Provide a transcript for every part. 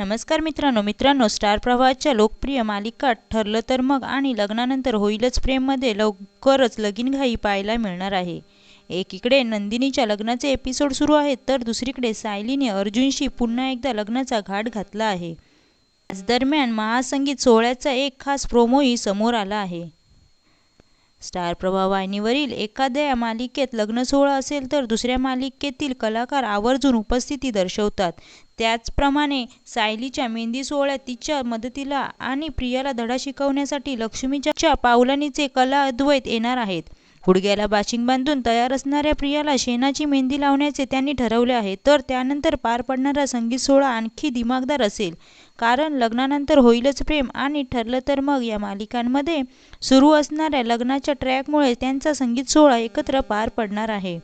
नमस्कार मित्रांनो मित्रांनो स्टार प्रवाहाच्या लोकप्रिय मालिका ठरलं तर मग आणि लग्नानंतर होईलच प्रेममध्ये लवकरच लगीनघाई पाहायला मिळणार आहे. एकीकडे नंदिनीच्या लग्नाचे एपिसोड सुरू आहेत तर दुसरीकडे सायलीने अर्जुनशी पुन्हा एकदा लग्नाचा घाट घातला आहे. आज दरम्यान महासंगीत सोहळ्याचा एक खास प्रोमोही समोर आला आहे. स्टार प्रवाह वाहिनीवरील एखाद्या मालिकेत लग्नसोहळा असेल तर दुसऱ्या मालिकेतील कलाकार आवर्जून उपस्थिती दर्शवतात. त्याचप्रमाणे सायलीच्या मेहंदी सोहळ्यात तिच्या मदतीला आणि प्रियाला धडा शिकवण्यासाठी लक्ष्मीच्या पावलानीचे कला अद्वैत येणार आहेत. गुडघ्याला बाशिंग बांधून तयार असणाऱ्या प्रियाला शेणाची मेहंदी लावण्याचे त्यांनी ठरवले आहे. तर त्यानंतर पार पडणारा संगीत सोहळा आणखी दिमागदार असेल. कारण लग्नानंतर होईलच प्रेम आणि ठरलं तर मग या मालिकांमध्ये सुरू असणाऱ्या लग्नाच्या ट्रॅकमुळे त्यांचा संगीत सोहळा एकत्र पार पडणार आहे.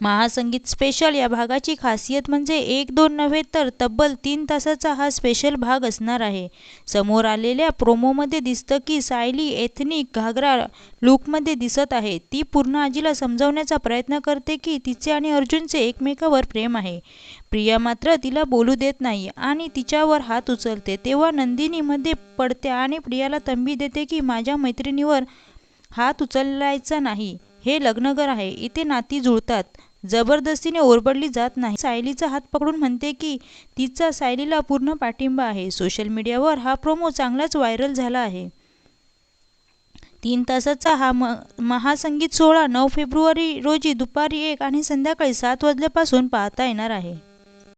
महासंगीत स्पेशल या भागाची खासियत म्हणजे एक दोन नव्हे तर तब्बल तीन तासाचा हा स्पेशल भाग असणार आहे. समोर आलेल्या प्रोमोमध्ये दिसतं की सायली एथनिक घागरा लुकमध्ये दिसत आहे. ती पूर्ण आजीला समजावण्याचा प्रयत्न करते की तिचे आणि अर्जुनचे एकमेकावर प्रेम आहे. प्रिया मात्र तिला बोलू देत नाही आणि तिच्यावर हात उचलते. तेव्हा नंदिनीमध्ये पडते आणि प्रियाला तंबी देते की माझ्या मैत्रिणीवर हात उचलायचा नाही. हे लग्नगर आहे. इथे नाती जुळतात. जबरदस्तीने ओरबडली जात नाही. सायलीचा हात पकडून म्हणते की तिचा सायलीला पूर्ण पाठिंबा आहे. सोशल मीडियावर हा प्रोमो चांगलाच व्हायरल झाला आहे. तीन तासाचा हा म महासंगीत सोहळा नऊ फेब्रुवारी रोजी दुपारी एक आणि संध्याकाळी सात वाजल्यापासून पाहता येणार आहे.